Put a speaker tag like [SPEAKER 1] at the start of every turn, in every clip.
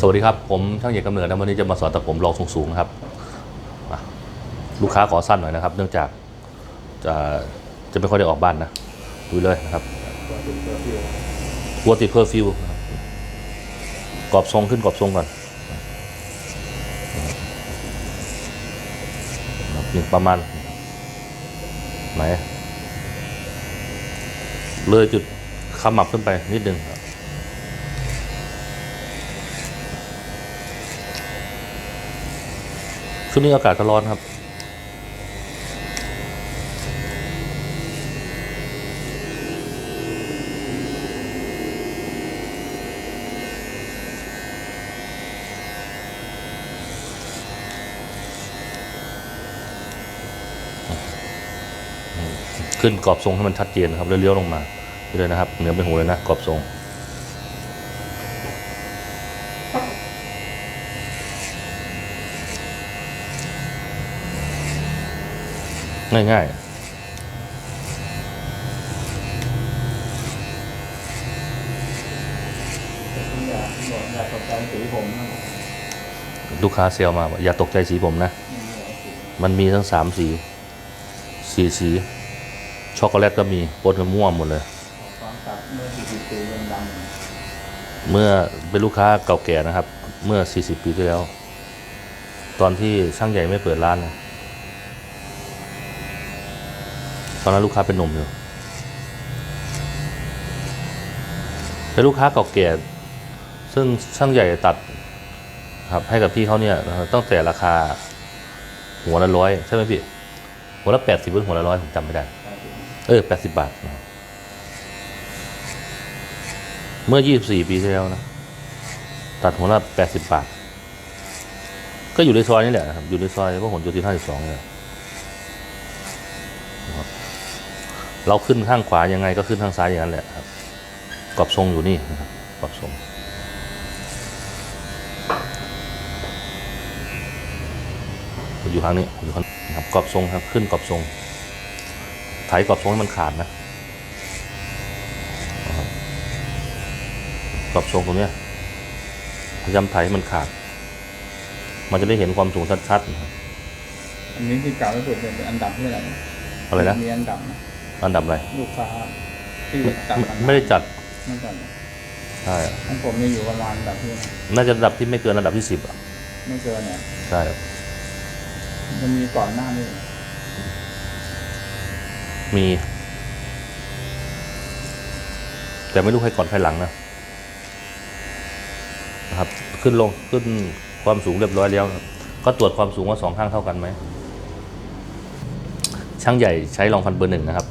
[SPEAKER 1] สวัสดีครับ ผมช่างเอกกำเนิดนะวันนี้จะมาสอนตัดผมรองสูงๆนะครับลูกค้าขอสั้นหน่อยนะครับ เนื่องจากจะจะไม่ค่อยได้ออกบ้านนะดูเลยนะครับกัวติดเคอร์ฟิวกรอบทรงขึ้นกรอบทรงก่อนนี่ประมาณไหนเลยจุดขมับขึ้นไปนิดนึงครับ ช่วงนี้อากาศก็ร้อนครับ ขึ้นกรอบทรงให้มันชัดเจนนะครับแล้วเลี้ยวลงมาไปเลยนะครับ เหนือเป็นหูเลยนะกรอบทรง ง่ายๆ
[SPEAKER 2] อย่าย
[SPEAKER 1] ลูกค้าเซลมา อย่าตกใจสีผมนะ มันมีทั้งสามสี สีสี ช็อกโกแลตก็มีปนกันม่วงหมดเลย
[SPEAKER 2] เมื่อ
[SPEAKER 1] เมื่อเป็นลูกค้าเก่าแก่นะครับ เมื่อ 40 ปีที่แล้ว ตอนที่ช่างใหญ่ไม่เปิดร้านนะต อนนั้นลูกค้าเป็นหนุ่มอยู่เป็นลูกค้าเก่าแก่ซึ่งช่างใหญ่ตัดครับให้กับพี่เขาเนี่ยตั้งแต่ราคาหัวละร้อยใช่ไหมพี่หัวละแปดสิบหรือหัวละร้อยผมจำไม่ได้ เออแปดสิบบาท เมื่อยี่สิบสี่ปีที่แล้วนะ ตัดหัวละแปดสิบบาท ก็อยู่ในซอยนี่แหละนะครับ อยู่ในซอยพระหลโยธินห้าสิบสองเนี่ยนะครับ เราขึ้นข้างขวายังไงก็ขึ้นข้างซ้ายอย่างนั้นแหละครับกรอบทรงอยู่นี่นะครับกรอบทรงอยู่ข้างนี้อยู่ข้างนะครับกรอบทรงครับขึ้นกรอบทรงไถกรอบทรงให้มันขาดนะนะครับกรอบทรงตรงเนี้ยพยายามไถให้มันขาด มันจะได้เห็นความสูงชัดๆนะครับ
[SPEAKER 2] อันนี้ที่เก่าที่สุดเป็นอันดับที่อะไหร
[SPEAKER 1] อะไรนะ
[SPEAKER 2] มีอันดับนะ
[SPEAKER 1] อันดับอะไร
[SPEAKER 2] ลูกค้าที่ตัด
[SPEAKER 1] ไม่
[SPEAKER 2] อันดับ
[SPEAKER 1] ไม่ได้จัด
[SPEAKER 2] ไม่จัด
[SPEAKER 1] ใช่
[SPEAKER 2] ของผมนี่อยู่ประมาณอันดับที่
[SPEAKER 1] น่าจะระดับที่ไม่เกินระดับที่สิบอะ
[SPEAKER 2] ไม่เกินเนี่ย
[SPEAKER 1] ใช่
[SPEAKER 2] มันมีก่อนหน้านี่
[SPEAKER 1] มี แต่ไม่รู้ใครก่อนใครหลังนะนะครับ ขึ้นลงขึ้นความสูงเรียบร้อยแล้วครับก็ตรวจความสูงว่าสองข้างเท่ากันไหมช่างใหญ่ใช้รองฟันเบอร์หนึ่งนะครับ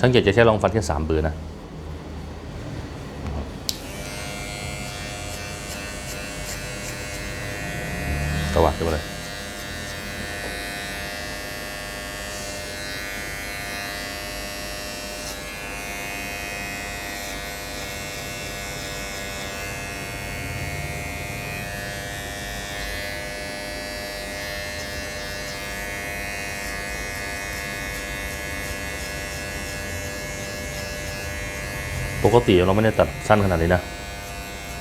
[SPEAKER 1] ช่างใหญ่จะใช้รองฟันแค่สามเบอร์นะ ปกติเราไม่ได้ตัดสั้นขนาดนี้นะ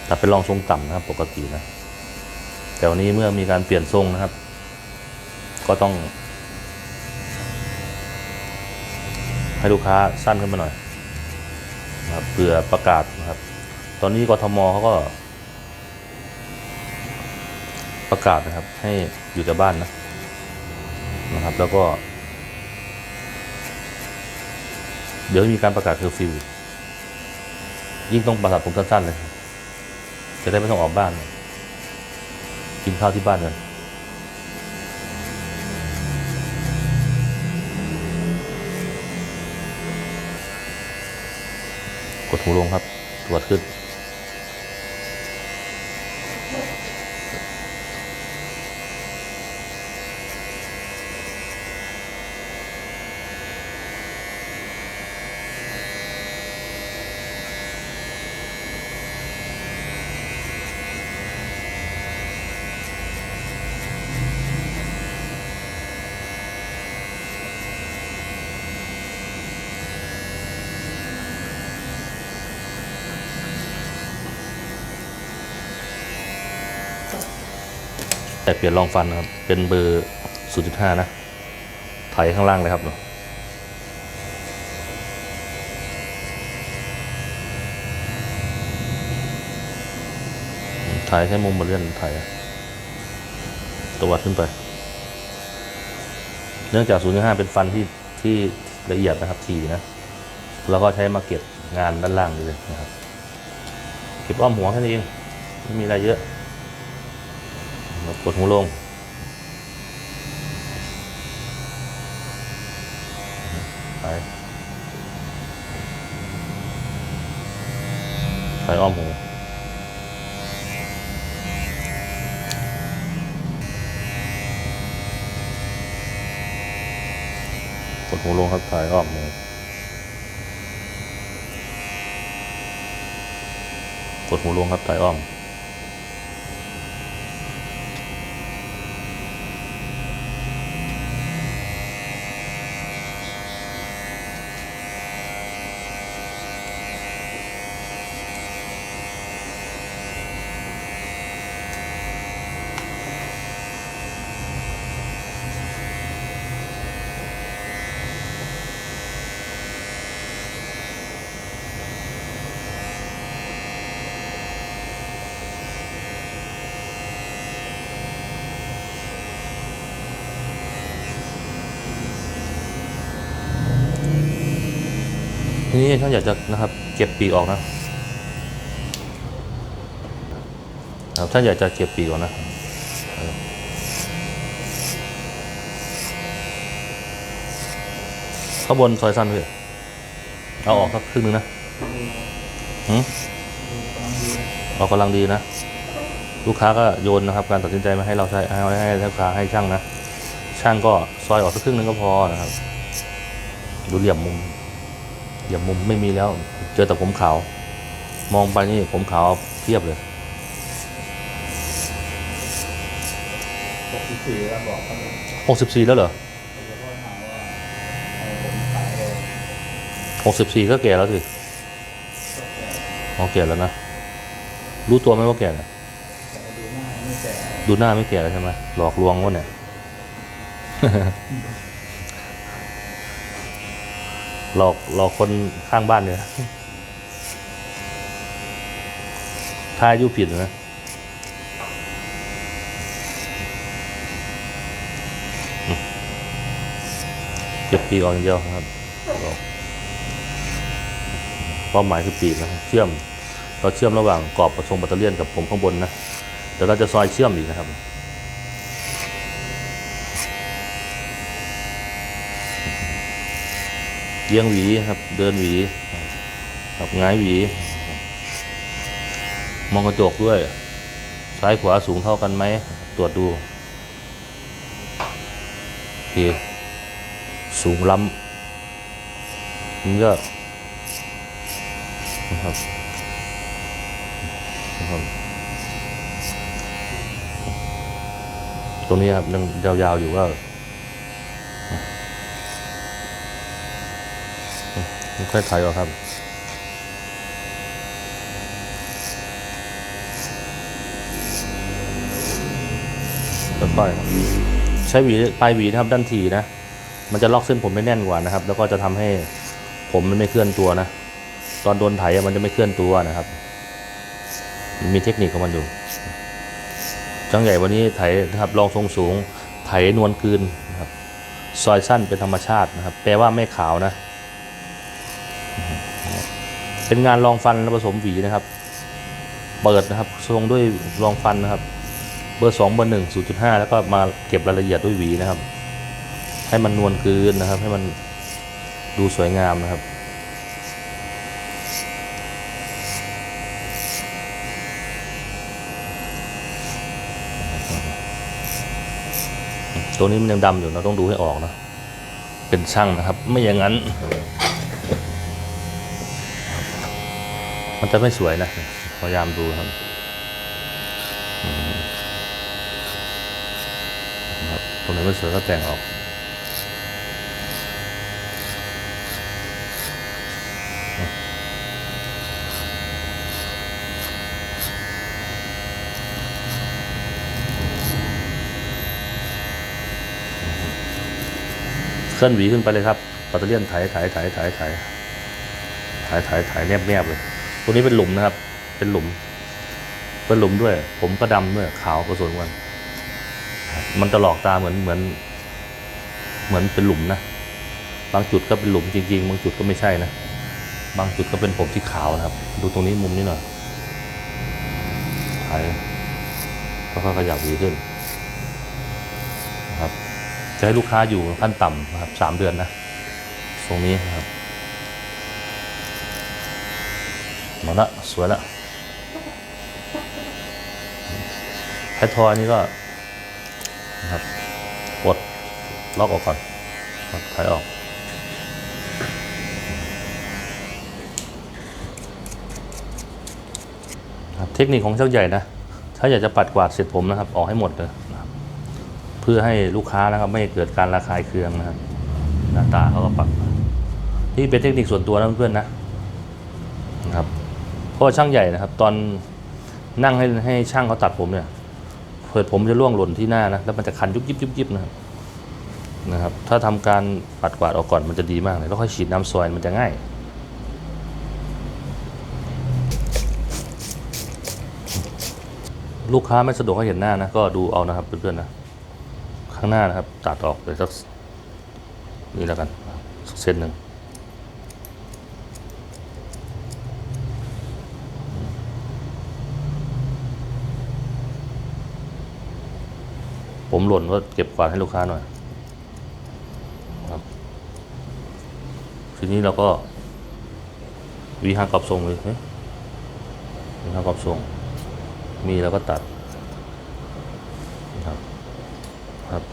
[SPEAKER 1] ตัดเป็นรองทรงต่ำนะครับ ปกตินะ แต่วันนี้เมื่อมีการเปลี่ยนทรงนะครับ ก็ต้อง ให้ลูกค้าสั้นขึ้นมาหน่อยนะครับเผื่อประกาศนะครับ ตอนนี้กทมเขาก็ ประกาศนะครับ ให้อยู่แต่บ้านนะนะครับ แล้วก็ เดี๋ยวมีการประกาศเคอร์ฟิว ยิ่งต้องประสาทผมสั้นๆเลย จะได้ไม่ต้องออกบ้าน กินข้าวที่บ้านกันกดหูลงครับ ตรวจขึ้น แต่เปลี่ยนรองฟันครับ เป็นเบอร์ 0.5 นะ ไถข้างล่างเลยครับเนาะถ่ายใช้มุมมาเลื่อนถ่ายตวัดขึ้นไป เนื่องจาก 0.5 เป็นฟันที่ที่ละเอียดนะครับทีนะ แล้วก็ใช้มาเก็บงานด้านล่างเลยนะครับ เก็บอ้อมหัวแค่นี้เอง ไม่มีอะไรเยอะ กดหูลง ไปใส่อ้อมหูกดหูลงครับถ่ายอ้อมหูกดหูลงครับถ่ายอ้อม ทีนี้ท่านอยากจะนะครับเก็บปีกออกนะครับท่านอยากจะเก็บปีกออกนะเข้างบนซอยสั้นพี่เอาออกสักครึ่งนึงนะหืมออกกำลังดีนะ ลูกค้าก็โยนนะครับ การตัดสินใจมาให้เราใช้ให้ให้ลูกค้าให้ช่างนะ ช่างก็ซอยออกสักครึ่งนึงก็พอนะครับ ดูเหลี่ยมมุม อย่ามุมไม่มีแล้ว เจอแต่ผมขาว มองไปนี่ผมขาวเทียบเลย
[SPEAKER 2] ปกติแล้วบอกเขาเลย
[SPEAKER 1] หกสิบสี่แล้วเหรอ
[SPEAKER 2] เขาจะถามว่าเอาผมขายเลย
[SPEAKER 1] หกสิบสี่ก็แก่แล้วสิ
[SPEAKER 2] ก็แก่
[SPEAKER 1] อ๋อแก่แล้วนะ รู้ตัวไหมว่าแก่นะ
[SPEAKER 2] แต่ดูหน้าไม่แก่
[SPEAKER 1] ดูหน้าไม่แก่แล้วใช่ไหมหลอกลวงวะเนี่ย หลอกหลอกคนข้างบ้านเนี่ยถ้าอายุผิดนะอืมเก็บปีกออกอย่างเดียวครับเป้าหมายคือปีกนะครับเชื่อม เราเชื่อมระหว่างกรอบประทรงแบตเตอรี่ยนกับผมข้างบนนะเดี๋ยวเราจะซอยเชื่อมอีกนะครับ เยียงหวีครับ เดินหวีครับหงายหวี มองกระจกด้วย ซ้ายขวาสูงเท่ากันไหม ตรวจดูโอเคสูงล้ำนี่ก็นะครับนะครับตรงนี้ครับยังยาวๆอยู่ก็ ค่อยถ่ายออกครับ ค่อยๆใช้หวีปลายหวีนะครับด้านทีนะ มันจะล็อกเส้นผมได้แน่นกว่านะครับ แล้วก็จะทำให้ผมมันไม่เคลื่อนตัวนะ ตอนโดนไถมันจะไม่เคลื่อนตัวนะครับมันมีเทคนิคของมันอยู่ จังใหญ่วันนี้ไถนะครับรองทรงสูง ไถนวลคืนนะครับ ซอยสั้นเป็นธรรมชาตินะครับ แปลว่าไม่ขาวนะ เป็นงานรองฟันผสมหวีนะครับ เปิดนะครับทรงด้วยรองฟันนะครับ เบอร์สองเบอร์หนึ่งศูนย์จุดห้าแล้วก็มาเก็บรายละเอียดด้วยหวีนะครับ ให้มันนวลคืนนะครับ ให้มันดูสวยงามนะครับตัวนี้มันยังดำอยู่เราต้องดูให้ออกนะ เป็นช่างนะครับ ไม่อย่างนั้น มันจะไม่สวยนะพยายามดูครับตรงไหนไม่สวยก็แต่งออกเคลื่อนหวีขึ้นไปเลยครับปัตเตอร์เลียนถ่ายถ่ายถ่ายถ่ายถ่ายถ่ายถ่ายถ่ายแนบแนบเลย ตัวนี้เป็นหลุมนะครับ เป็นหลุม เป็นหลุมด้วย ผมก็ดำด้วยขาวผสมกัน มันจะหลอกตาเหมือนเหมือน เหมือนเป็นหลุมนะ บางจุดก็เป็นหลุมจริง ๆ บางจุดก็ไม่ใช่นะ บางจุดก็เป็นผมที่ขาวนะครับ ดูตรงนี้มุมนี้หน่อยไถแล้วก็ขยับหวีขึ้นนะครับ จะให้ลูกค้าอยู่ขั้นต่ำนะครับสามเดือนนะ ตรงนี้นะครับห มดละสวยละแพททอยนี่ก็นะครับกดล็อกออกก่อนครับถ่ายออกครับเทคนิคของช่างใหญ่นะ ถ้าอยากจะปัดกวาดเสร็จผมนะครับ ออกให้หมดเลยนะเพื่อให้ลูกค้านะครับไม่เกิดการระคายเคืองนะครับ หน้าตาเขาก็ปัดนี่เป็นเทคนิคส่วนตัวนะเพื่อนๆนะ ราะว่าช่างใหญ่นะครับ ตอนนั่งให้ให้ช่างเขาตัดผมเนี่ยเผิดผมจะร่วงหล่นที่หน้านะแล้วมันจะคันยุบยิบยุบยิบนะครับนะครับ ถ้าทำการปัดกวาดออกก่อนมันจะดีมากเลยแล้วค่อยฉีดน้ำซอยมันจะง่ายลูกค้าไม่สะดวกให้เห็นหน้านะก็ดูเอานะครับเพื่อนๆนะข้างหน้านะครับตัดออกเลยสักนี่แล้วกันสักเส้นหนึ่ง ผมหล่นก็เก็บกวาดให้ลูกค้าหน่อยครับทีนี้เราก็วีหากรอบทรงเลยเฮ้ยวีหากรอบทรง มีแล้วก็ตัดนะครับครับ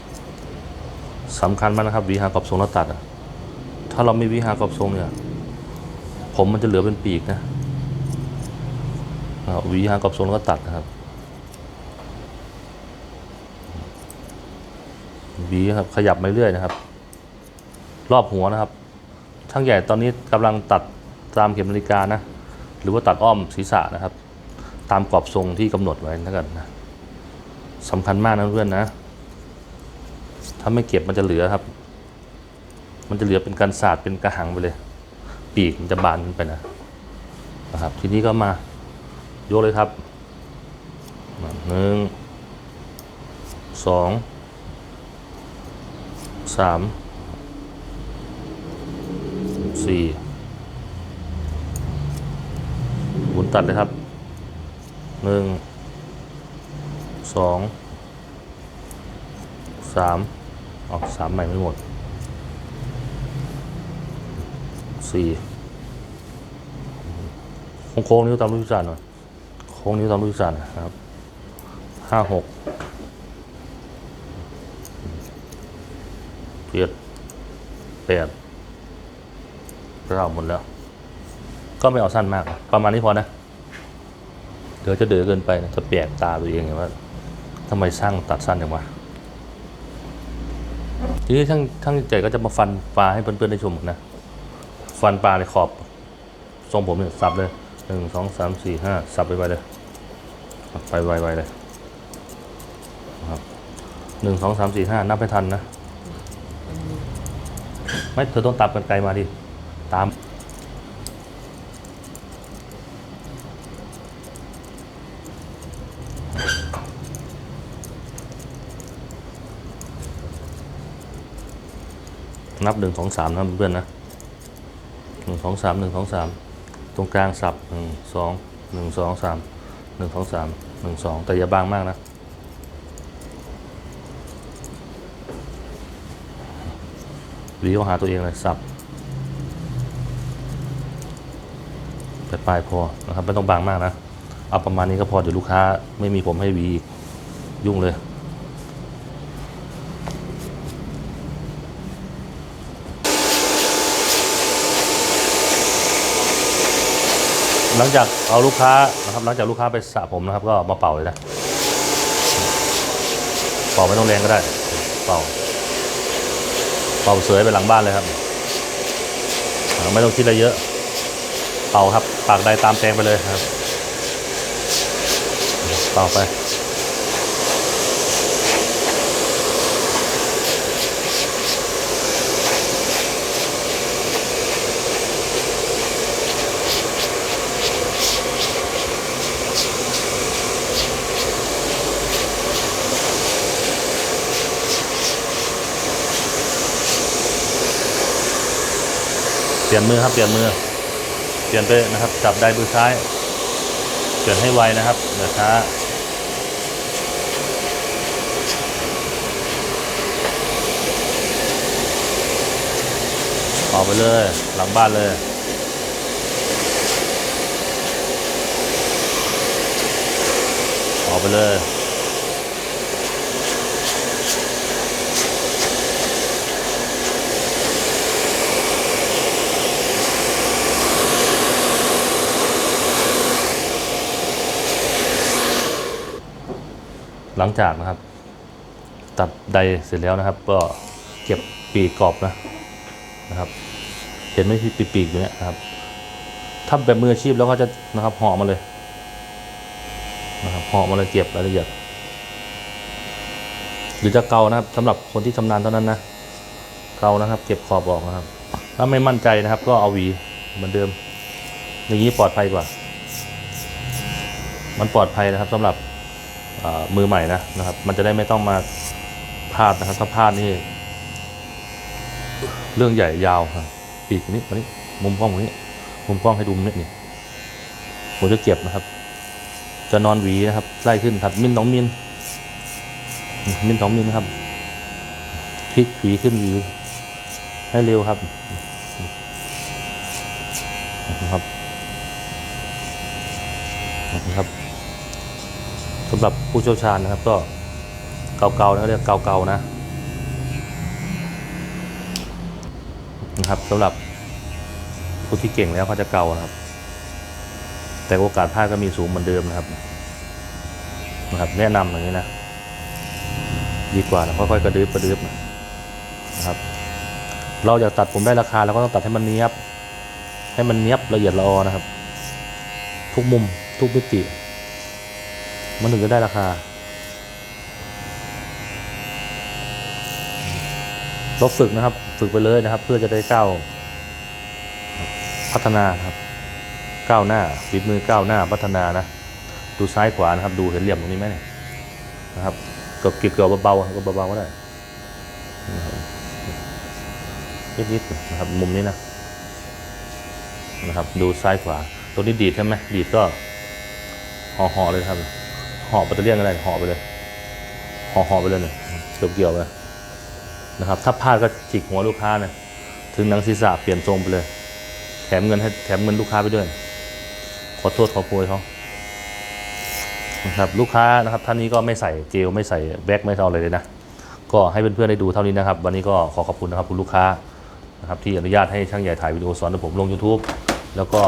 [SPEAKER 1] สำคัญมากนะครับวิหากรอบทรงแล้วตัดอะถ้าเราไม่วิหากรอบทรงเนี่ยผมมันจะเหลือเป็นปีกนะวิหากรอบทรงแล้วก็ตัดนะครับ วีครับขยับไปเรื่อยนะครับ รอบหัวนะครับ ช่างใหญ่ตอนนี้กำลังตัดตามเข็มนาฬิกานะ หรือว่าตัดอ้อมศีรษะนะครับ ตามกรอบทรงที่กำหนดไว้แล้วกันนะสำคัญมากนะเพื่อนนะ ถ้าไม่เก็บมันจะเหลือครับ มันจะเหลือเป็นการศาสตร์เป็นกระหังไปเลย ปีกมันจะบานขึ้นไปนะนะครับ ทีนี้ก็มาโยกเลยครับหนึ่งสอง สามสี่หมุนตัดเลยครับหนึ่งสองสามออกสามใหม่ไม่หมดสี่โค้งนิ้วตามรูปจารณ์หน่อยโค้งนิ้วตามรูปจารณ์นะครับห้าหก เจ็ดแปดเก้าหมดแล้ว ก็ไม่เอาสั้นมาก ประมาณนี้พอนะ เดี๋ยวจะเดือเกินไปนะจะแปลกตาตัวเองไงว่าทำไมช่างตัดสั้นอย่างวะทีนี้ช่างช่างใจก็จะมาฟันปลาให้เพื่อนๆได้ชมนะ ฟันปลาในขอบทรงผมเนี่ยสับเลยหนึ่งสองสามสี่ห้าสับไปไปเลยไปไวๆเลยครับหนึ่งสองสามสี่ห้านับให้ทันนะ ไม่เธอต้องตับกันไกลมาดิ ตาม นับหนึ่งสองสามนะเพื่อนนะหนึ่งสองสามหนึ่งสองสามตรงกลางสับหนึ่งสองหนึ่งสองสามหนึ่งสองสามหนึ่งสองแต่อย่าบางมากนะ หวีเข้าหาตัวเองเลยสับไปปลายพอนะครับไม่ต้องบางมากนะ เอาประมาณนี้ก็พอเดี๋ยวลูกค้าไม่มีผมให้หวียุ่งเลยหลังจากเอาลูกค้านะครับหลังจากลูกค้าไปสระผมนะครับ ก็มาเป่าเลยนะเป่าไม่ต้องแรงก็ได้ เป่า เป่าเสยไปหลังบ้านเลยครับ ไม่ต้องคิดอะไรเยอะ เป่าครับปากใดตามแปลงไปเลยครับ เป่าไป เปลี่ยนมือครับ เปลี่ยนมือ เปลี่ยนไปนะครับ จับได้มือซ้าย เปลี่ยนให้ไวนะครับอย่าช้าออกไปเลย หลังบ้านเลยออกไปเลย หลังจากนะครับ ตัดใดเสร็จแล้วนะครับ ก็เก็บปีกกรอบนะนะครับ เห็นไหมที่ปีกๆอยู่เนี่ยนะครับถ้าแบบมืออาชีพแล้วก็จะนะครับห่อมาเลยนะครับห่อมาเลยเก็บรายละเอียดหรือจะเกานะครับสำหรับคนที่ชำนาญเท่านั้นนะเกานะครับ เก็บขอบออกนะครับ ถ้าไม่มั่นใจนะครับ ก็เอาหวีเหมือนเดิม อย่างนี้ปลอดภัยกว่า มันปลอดภัยนะครับสำหรับ มือใหม่นะนะครับ มันจะได้ไม่ต้องมาพลาดนะครับถ้าพลาดนี่เรื่องใหญ่ยาวครับปีกนี้มานี้มุมกล้องตรงนี้ มุมกล้องให้ดูมนี้นี่ผมจะเก็บนะครับ จะนอนหวีนะครับไล่ขึ้นถัดมิลสองมิลมิลสองมิลนะครับพลิกหวีขึ้นหวีให้เร็วครับนะครับนะครับ สำหรับผู้เชี่ยวชาญนะครับ ก็เก่าๆนะเาเรียกเก่าๆนะนะครับสำหรับผู้ที่เก่งแล้วเขาจะเก่านะครับ แต่โอกาสพลาดก็มีสูงเหมือนเดิมนะครับนะครับ แนะนำอย่างนี้นะดีกว่านะค่อยๆกระดึบกระดึบนะครับ เราอยากตัดผมได้ราคาเราก็ต้องตัดให้มันเนี้ยบ ให้มันเนี้ยบละเอียดละออนะครับ ทุกมุมทุกมิติ มันถึงจะได้ราคาเราฝึกนะครับ ฝึกไปเลยนะครับ เพื่อจะได้ก้าวพัฒนาครับ ก้าวหน้าฝีมือก้าวหน้าพัฒนานะ ดูซ้ายขวานะครับ ดูเห็นเหลี่ยมตรงนี้ไหมเนี่ยนะครับกือบเกี่ยวเบาๆก็เบาๆก็ได้นิดๆนะครับ มุมนี้นะนะครับ ดูซ้ายขวาตรงนี้ดีดใช่ไหมดีดก็ห่อๆเลยครับ ห่อปัตเตอร์เลียนก็ได้ห่อไปเลยห่อห่อไปเลยเนี่ยเกี่ยวเกี่ยวไปนะครับ ถ้าพลาดก็จิกหัวลูกค้าเนี่ยถึงหนังศีรษะเปลี่ยนทรงไปเลย แถมเงินให้แถมเงินลูกค้าไปด้วย ขอโทษขอโพยเขานะครับลูกค้านะครับท่านนี้ก็ไม่ใส่เจลไม่ใส่แบ็กไม่เท่าอะไรเลยนะก็ให้เพื่อนๆได้ดูเท่านี้นะครับ วันนี้ก็ขอขอบคุณนะครับคุณลูกค้านะครับที่อนุญาตให้ช่างใหญ่ถ่ายวิดีโอสอนผมลง YouTube แล้วก็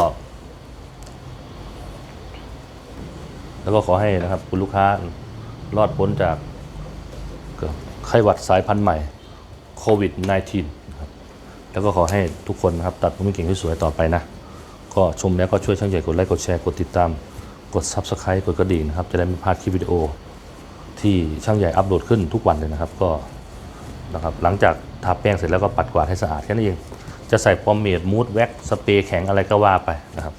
[SPEAKER 1] แล้วก็ขอให้นะครับคุณลูกค้ารอดพ้นจากไข้หวัดสายพันธุ์ใหม่โควิด -19 นะครับแล้วก็ขอให้ทุกคนนะครับตัดผมเก่งที่สวยต่อไปนะ ก็ชมแล้วก็ช่วยช่างใหญ่กดไลค์กดแชร์กดติดตาม กด Subscribe กดกระดิ่งนะครับ จะได้ไม่พลาดคลิปวิดีโอ ที่ช่างใหญ่อัปโหลดขึ้นทุกวันเลยนะครับก็นะครับหลังจากทาแป้งเสร็จแล้วก็ปัดกวาดให้สะอาดแค่นั้นเอง จะใส่พอมเมดมูดแว็กสเปรย์แข็งอะไรก็ว่าไปนะครับ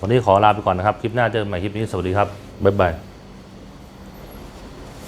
[SPEAKER 1] วันนี้ขอลาไปก่อนนะครับ คลิปหน้าเจอกันใหม่คลิปนี้ สวัสดีครับ บ๊ายบาย